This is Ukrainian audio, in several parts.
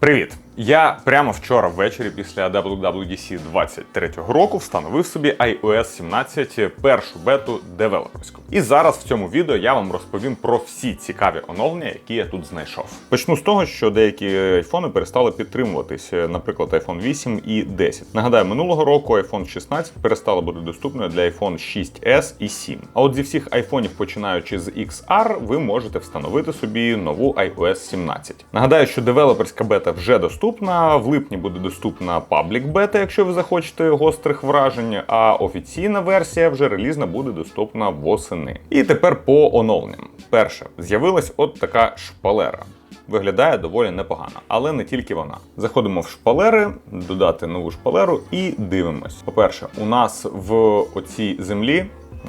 Привіт! Я прямо вчора ввечері після WWDC 23 року встановив собі iOS 17 першу бету девелоперську. І зараз в цьому відео я вам розповім про всі цікаві оновлення, які я тут знайшов. Почну з того, що деякі айфони перестали підтримуватись, наприклад, iPhone 8 і 10. Нагадаю, минулого року iPhone 16 перестала бути доступною для iPhone 6s і 7. А от зі всіх айфонів, починаючи з XR, ви можете встановити собі нову iOS 17. Нагадаю, що девелоперська бета вже доступна. В липні буде доступна паблік бета, якщо ви захочете гострих вражень. А офіційна версія вже релізна буде доступна восени. І тепер по оновленням. Перше, з'явилась от така шпалера. Виглядає доволі непогано, але не тільки вона. Заходимо в шпалери, додати нову шпалеру і дивимось. По-перше, у нас в оцій землі.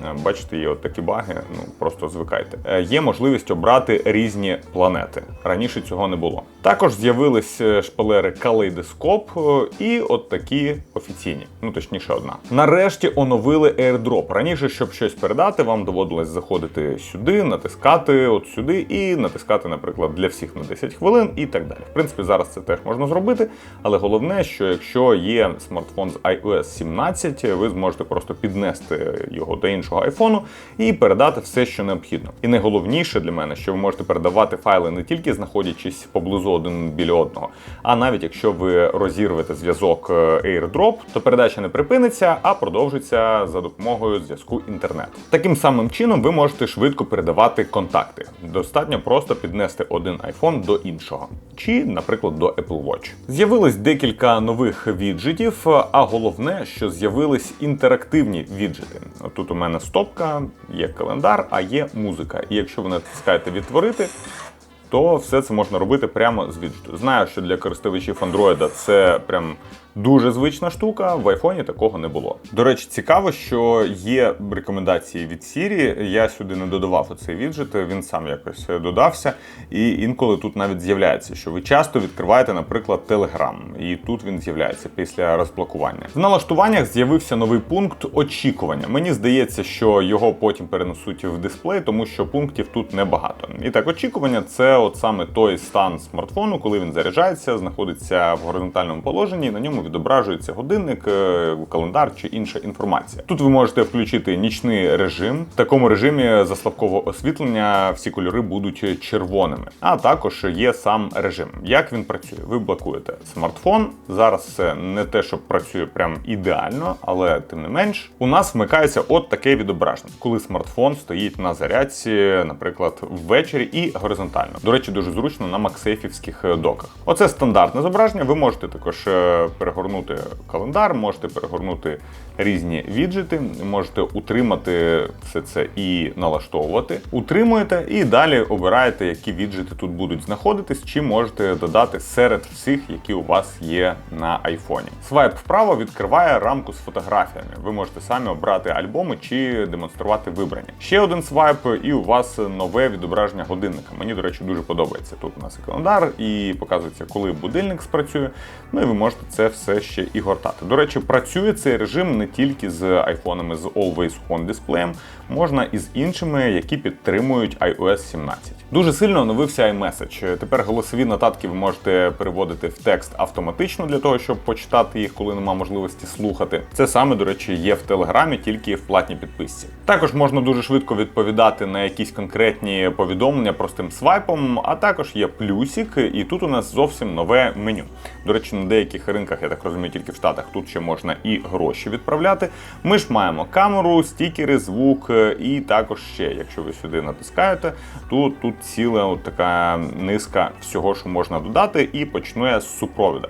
е, Бачите, є от такі баги, ну просто звикайте. Е, Є можливість обрати різні планети. Раніше цього не було. Також з'явились е, шпалери калейдоскоп е, і от такі офіційні, ну точніше, одна. Нарешті оновили airdrop. Раніше, щоб щось передати, вам доводилось заходити сюди, натискати от сюди і натискати, наприклад, для всіх на 10 хвилин і так далі. В принципі, зараз це теж можна зробити, але головне, що якщо є смартфон з iOS 17, ви зможете просто піднести його до іншого айфону і передати все, що необхідно. І найголовніше для мене, що ви можете передавати файли не тільки знаходячись поблизу один біля одного, а навіть якщо ви розірвете зв'язок е, AirDrop, то передача не припиниться, а продовжиться за допомогою зв'язку інтернет. Таким самим чином ви можете швидко передавати контакти. Достатньо просто піднести один iPhone до іншого, чи, наприклад, до Apple Watch. З'явилось декілька нових віджитів, а головне, що з'явились інтерактивні віджити. Тут у мене стопка, є календар, а є музика. І якщо ви натискаєте відтворити, то все це можна робити прямо з віджиту. Знаю, що для користувачів Android це прям дуже звична штука. В айфоні такого не було. До речі, цікаво, що є рекомендації від Siri. Я сюди не додавав оцей віджит, він сам якось додався. І інколи тут навіть з'являється, що ви часто відкриваєте, наприклад, Telegram, і тут він з'являється після розблокування. В налаштуваннях з'явився новий пункт очікування. Мені здається, що його потім перенесуть в дисплей, тому що пунктів тут небагато. І так, очікування це от саме той стан смартфону, коли він заряджається, знаходиться в горизонтальному положенні, і на ньому відображується годинник, е, календар чи інша інформація. Тут ви можете включити нічний режим. В такому режимі за слабкого освітлення всі кольори будуть червоними. А також є сам режим. Як він працює? Ви блокуєте смартфон. Зараз це не те, що працює прям ідеально, але тим не менш, у нас вмикається от таке відображення, коли смартфон стоїть на зарядці, наприклад, ввечері і горизонтально. До речі, дуже зручно на максейфівських доках. Оце стандартне зображення. Ви можете також е, перегорнути календар, можете перегорнути різні віджити, можете утримати все це і налаштовувати. Утримуєте і далі обираєте, які віджити тут будуть знаходитись, чи можете додати серед всіх, які у вас є на айфоні. Свайп вправо відкриває рамку з фотографіями. Ви можете самі обрати альбоми чи демонструвати вибрані. Ще один свайп, і у вас нове відображення годинника. Мені, до речі, дуже подобається. Тут у нас і календар, і показується, коли будильник спрацює. Ну і ви можете це все ще і гортати. До речі, працює цей режим не тільки з айфонами з Always On дисплеєм, можна і з іншими, які підтримують iOS 17. Дуже сильно оновився iMessage. Тепер голосові нотатки ви можете переводити в текст автоматично для того, щоб почитати їх, коли нема можливості слухати. Це саме, до речі, є в Телеграмі, тільки в платній підписці. Також можна дуже швидко відповідати на якісь конкретні повідомлення простим свайпом, а також є плюсик, і тут у нас зовсім нове меню. До речі, на деяких ринках, я так розумію, тільки в Штатах тут ще можна і гроші відправляти. Ми ж маємо камеру, стікери, звук, і також ще, якщо ви сюди натискаєте, то тут ціла така низка всього, що можна додати, і почну я з супровіда.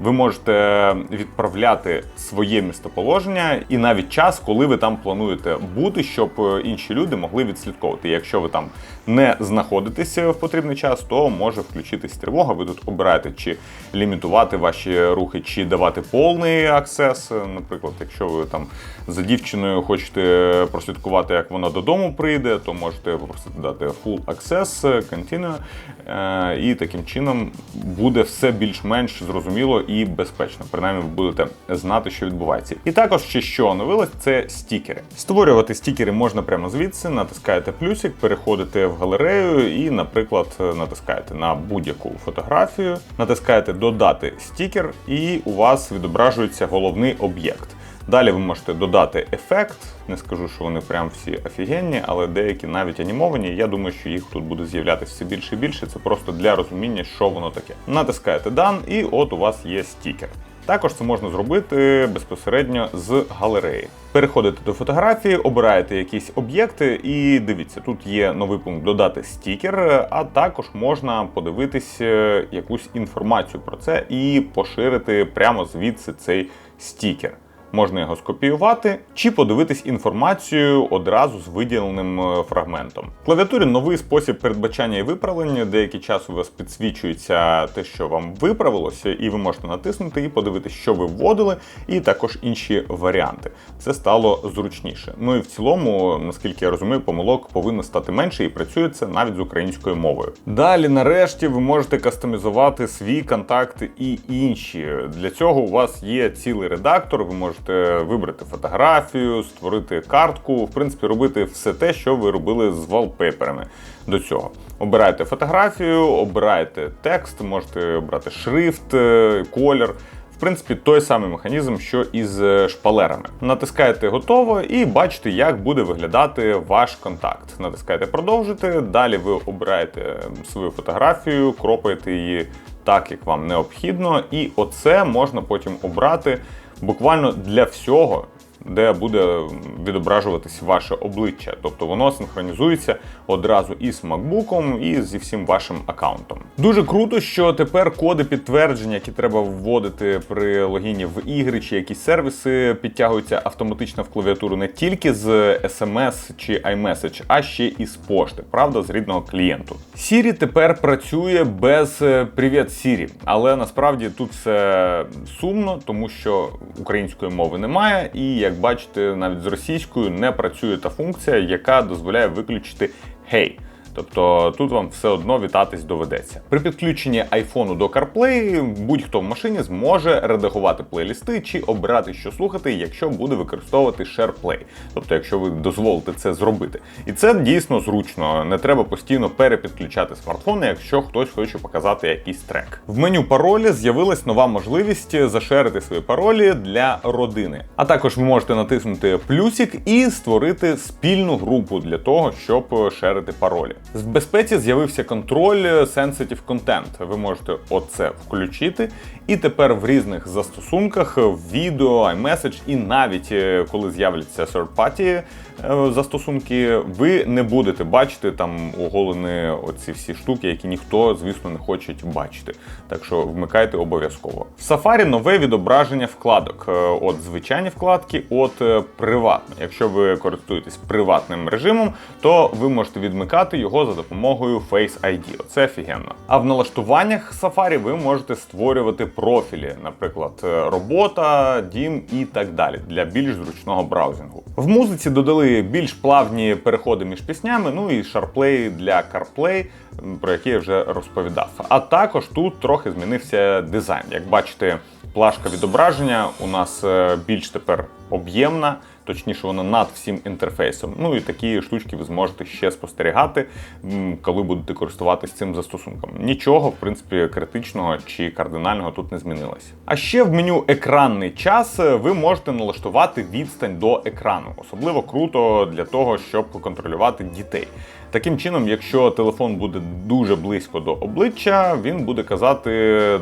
Ви можете відправляти своє містоболоження і навіть час, коли ви там плануєте бути, щоб інші люди могли відслідковувати. Якщо ви там не знаходитеся в потрібний час, то може включитись тривога. Ви тут обираєте, чи лімітувати ваші рухи, чи давати повний аксес. Наприклад, якщо ви там за дівчиною хочете прослідкувати, як вона додому прийде, то можете попросити дати full access, continue, Е, і таким чином буде все більш-менш зрозуміло і безпечно. Принаймні, ви будете знати, що відбувається. І також ще що оновилось, це стікери. Створювати стікери можна прямо звідси, натискаєте плюсик, переходите в галерею і, наприклад, натискаєте на будь-яку фотографію, натискаєте Додати стікер, і у вас відображується головний об'єкт. Далі ви можете додати ефект. Не скажу, що вони прям всі офігенні, але деякі навіть анімовані. Я думаю, що їх тут буде з'являтися все більше і більше. Це просто для розуміння, що воно таке. Натискаєте Done, і от у вас є стікер. Також це можна зробити безпосередньо з галереї. Переходите до фотографії, обираєте якісь об'єкти, і дивіться, тут є новий пункт Додати стікер, а також можна подивитись е, якусь інформацію про це і поширити прямо звідси цей стікер. Можна його скопіювати чи подивитись інформацію одразу з виділеним е, фрагментом. В клавіатурі новий спосіб передбачання і виправлення. Деякий час у вас підсвічується те, що вам виправилося, і ви можете натиснути і подивитись, що ви вводили, і також інші варіанти. Це стало зручніше. Ну і в цілому, наскільки я розумію, помилок повинно стати менше і працює це навіть з українською мовою. Далі, нарешті, ви можете кастомізувати свій контакт і інші. Для цього у вас є цілий редактор. Ви можете можете вибрати фотографію, створити картку, в принципі, робити все те, що ви робили з валпейперами до цього. Обираєте фотографію, обираєте текст, можете обрати шрифт, е, колір. В принципі, той самий механізм, що і з шпалерами. Натискаєте готово і бачите, як буде виглядати ваш контакт. Натискаєте продовжити. Далі ви обираєте свою фотографію, кропаєте її так, як вам необхідно, і оце можна потім обрати буквально для всього, де буде відображуватись ваше обличчя. Тобто воно синхронізується одразу із MacBook і зі всім вашим аккаунтом. Дуже круто, що тепер коди підтвердження, які треба вводити при логіні в ігри чи якісь сервіси, підтягуються автоматично в клавіатуру не тільки з SMS чи iMessage, а ще і з пошти, правда, з рідного клієнту. Siri тепер працює без е, Привіт Siri, але насправді тут все сумно, тому що української мови немає, і як бачите, навіть з російською не працює та функція, яка дозволяє виключити «Hey». Тобто тут вам все одно вітатись доведеться. При підключенні айфону до CarPlay будь-хто в машині зможе редагувати плейлісти чи обирати, що слухати, якщо буде використовувати SharePlay. Тобто, якщо ви дозволите це зробити. І це дійсно зручно. Не треба постійно перепідключати смартфони, якщо хтось хоче показати якийсь трек. В меню паролі з'явилась нова можливість зашерити свої паролі для родини. А також ви можете натиснути плюсик і створити спільну групу для того, щоб шерити паролі. В безпеці з'явився контроль Sensitive Content. Ви можете оце включити. І тепер в різних застосунках, в відео, iMessage і навіть е, коли з'являться third-party е, застосунки, ви не будете бачити там оголені оці всі штуки, які ніхто, звісно, не хоче бачити. Так що вмикайте обов'язково. В Safari нове відображення вкладок. Е, от звичайні вкладки, от приватні. Якщо ви користуєтесь приватним режимом, то ви можете відмикати його за допомогою Face ID. Це офігенно. А в налаштуваннях Safari ви можете створювати профілі, наприклад, робота, дім і так далі, для більш зручного браузінгу. В музиці додали більш плавні переходи між піснями, ну і SharPlay для CarPlay, про який я вже розповідав. А також тут трохи змінився дизайн. Як бачите, плашка відображення у нас е, більш тепер об'ємна точніше, вона над всім інтерфейсом. Ну і такі штучки ви зможете ще спостерігати, коли будете користуватися цим застосунком. Нічого, в принципі, критичного чи кардинального тут не змінилось. А ще в меню екранний час ви можете налаштувати відстань до екрану. Особливо круто для того, щоб контролювати дітей. Таким чином, якщо телефон буде дуже близько до обличчя, він буде казати: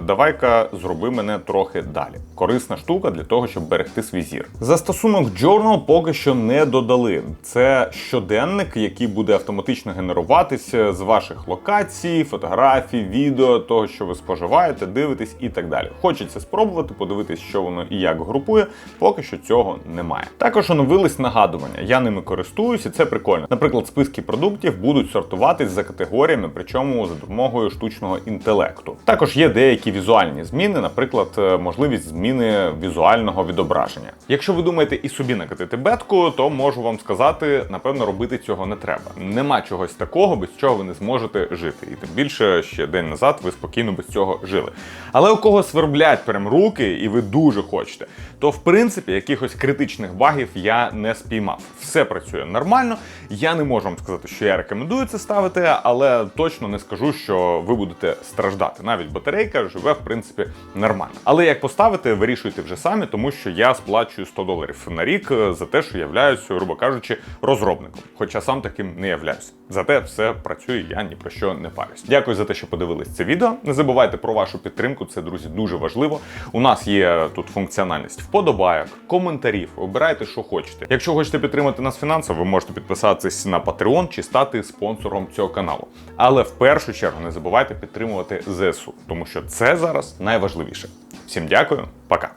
Давай-ка зроби мене трохи далі. Корисна штука для того, щоб берегти свій зір. Застосунок Journal поки що не додали. Це щоденник, який буде автоматично генеруватися з ваших локацій, фотографій, відео, того, що ви споживаєте, дивитесь і так далі. Хочеться спробувати, подивитись, що воно і як групує. Поки що цього немає. Також оновились нагадування. Я ними користуюсь, і це прикольно. Наприклад, списки продуктів будуть сортуватись за категоріями, причому за допомогою штучного інтелекту. Також є деякі візуальні зміни, наприклад, е, можливість зміни візуального відображення. Якщо ви думаєте і собі накатити бетку, то можу вам сказати, напевно, робити цього не треба. Нема чогось такого, без чого ви не зможете жити. І тим більше ще день назад ви спокійно без цього жили. Але у кого сверблять прям руки, і ви дуже хочете, то в принципі якихось критичних багів я не спіймав. Все працює нормально. Я не можу вам сказати, що я рекомендую це ставити, але точно не скажу, що ви будете страждати. Навіть батарейка живе в принципі нормально. Але як поставити, вирішуйте вже самі, тому що я сплачую 100 доларів на рік е, за те, що являюся, грубо кажучи, розробником. Хоча сам таким не являюся. Зате все працює, я ні про що не парюсь. Дякую за те, що подивились це відео. Не забувайте про вашу підтримку. Це друзі дуже важливо. У нас є тут функціональність вподобайок, коментарів. Обирайте, що хочете. Якщо хочете підтримати нас фінансово, ви можете підписатись на Patreon чи стати спонсором цього каналу. Але в першу чергу не забувайте підтримувати ЗСУ, тому що це зараз найважливіше. Всім дякую, пока.